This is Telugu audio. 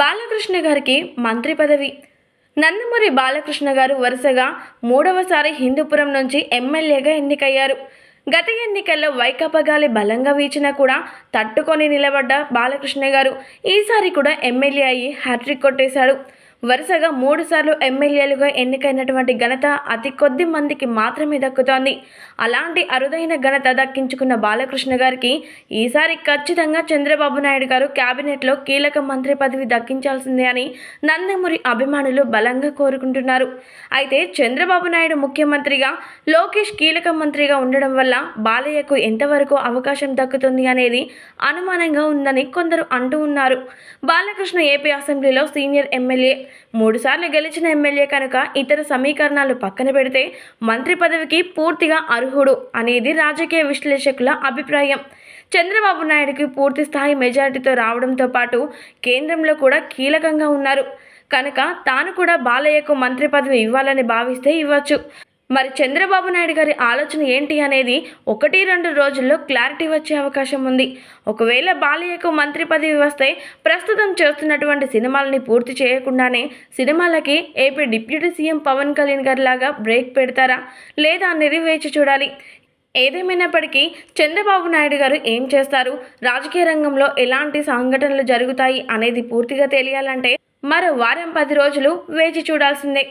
బాలకృష్ణ గారికి మంత్రి పదవి. నందమూరి బాలకృష్ణ గారు వరుసగా మూడవసారి హిందూపురం నుంచి ఎమ్మెల్యేగా ఎన్నికయ్యారు. గత ఎన్నికల్లో వైకాపా గాలి బలంగా వీచినా కూడా తట్టుకొని నిలబడ్డ బాలకృష్ణ గారు ఈసారి కూడా ఎమ్మెల్యే అయ్యి హ్యాట్రిక్ కొట్టేశాడు. వరుసగా మూడుసార్లు ఎమ్మెల్యేలుగా ఎన్నికైనటువంటి ఘనత అతి కొద్ది మందికి మాత్రమే దక్కుతోంది. అలాంటి అరుదైన ఘనత దక్కించుకున్న బాలకృష్ణ గారికి ఈసారి ఖచ్చితంగా చంద్రబాబు నాయుడు గారు కేబినెట్లో కీలక మంత్రి పదవి దక్కించాల్సిందే అని నందమూరి అభిమానులు బలంగా కోరుకుంటున్నారు. అయితే చంద్రబాబు నాయుడు ముఖ్యమంత్రిగా లోకేష్ కీలక మంత్రిగా ఉండడం వల్ల బాలయ్యకు ఎంతవరకు అవకాశం దక్కుతుంది అనేది అనుమానంగా ఉందని కొందరు అంటూ ఉన్నారు. బాలకృష్ణ ఏపీ అసెంబ్లీలో సీనియర్ ఎమ్మెల్యే మూడుసార్లు గెలిచిన ఎమ్మెల్యే కనుక ఇతర సమీకరణాలు పక్కన పెడితే మంత్రి పదవికి పూర్తిగా అర్హుడు అనేది రాజకీయ విశ్లేషకుల అభిప్రాయం. చంద్రబాబు నాయుడుకి పూర్తి స్థాయి మెజారిటీతో రావడంతో పాటు కేంద్రంలో కూడా కీలకంగా ఉన్నారు. కనుక తాను కూడా బాలయ్యకు మంత్రి పదవి ఇవ్వాలని భావిస్తే ఇవ్వచ్చు. మరి చంద్రబాబు నాయుడు గారి ఆలోచన ఏంటి అనేది ఒకటి రెండు రోజుల్లో క్లారిటీ వచ్చే అవకాశం ఉంది. ఒకవేళ బాలయ్యకు మంత్రి పదవి వస్తే ప్రస్తుతం చేస్తున్నటువంటి సినిమాలని పూర్తి చేయకుండానే సినిమాలకి AP deputy CM Pawan Kalyan గారి లాగా బ్రేక్ పెడతారా? లేదా అనేది వేచి చూడాలి? ఏదేమైనప్పటికీ చంద్రబాబు నాయుడు గారు ఏం చేస్తారు? రాజకీయ రంగంలో ఎలాంటి సంఘటనలు జరుగుతాయి అనేది పూర్తిగా తెలియాలంటే మరో వారం పది రోజులు వేచి చూడాల్సిందే.